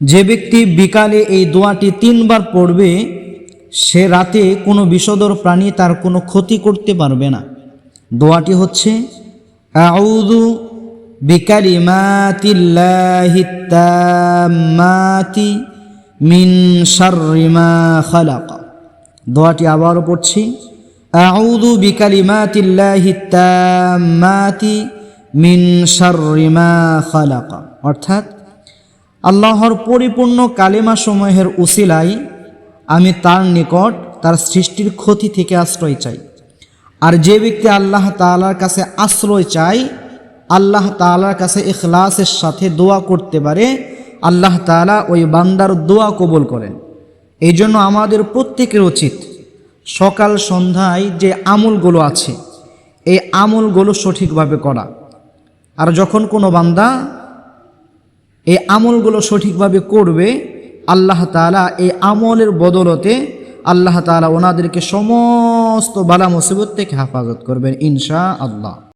যে ব্যক্তি বিকালে এই দোয়াটি তিনবার পড়বে, সে রাতে কোনো বিষদর প্রাণী তার কোনো ক্ষতি করতে পারবে না। দোয়াটি হচ্ছে আউদু বিকালিমাতিল্লাহি তাম্মাতি মিন শাররি মা খালাক। দোয়াটি আবারও পড়ছি আউদু বিকালিমাতিল্লাহি তাম্মাতি মিন শাররি মা খালাক। অর্থাৎ আল্লাহর পরিপূর্ণ কালেমা সমূহের উসিলাই আমি তার নিকট তার সৃষ্টির ক্ষতি থেকে আশ্রয় চাই। আর যে ব্যক্তি আল্লাহ তাআলার কাছে আশ্রয় চায়, আল্লাহ তাআলার কাছে এখলাসের সাথে দোয়া করতে পারে, আল্লাহ তাআলা ওই বান্দার দোয়া কবুল করেন। এই জন্য আমাদের প্রত্যেকের উচিত সকাল সন্ধ্যায় যে আমলগুলো আছে, এই আমলগুলো সঠিকভাবে করা। আর যখন কোনো বান্দা এই আমলগুলো সঠিকভাবে করবে আল্লাহ তালা এই আমলের বদলতে আল্লাহ তালা ওনাদেরকে সমস্ত বালা মুসিবত থেকে হেফাজত করবেন ইনশা আল্লাহ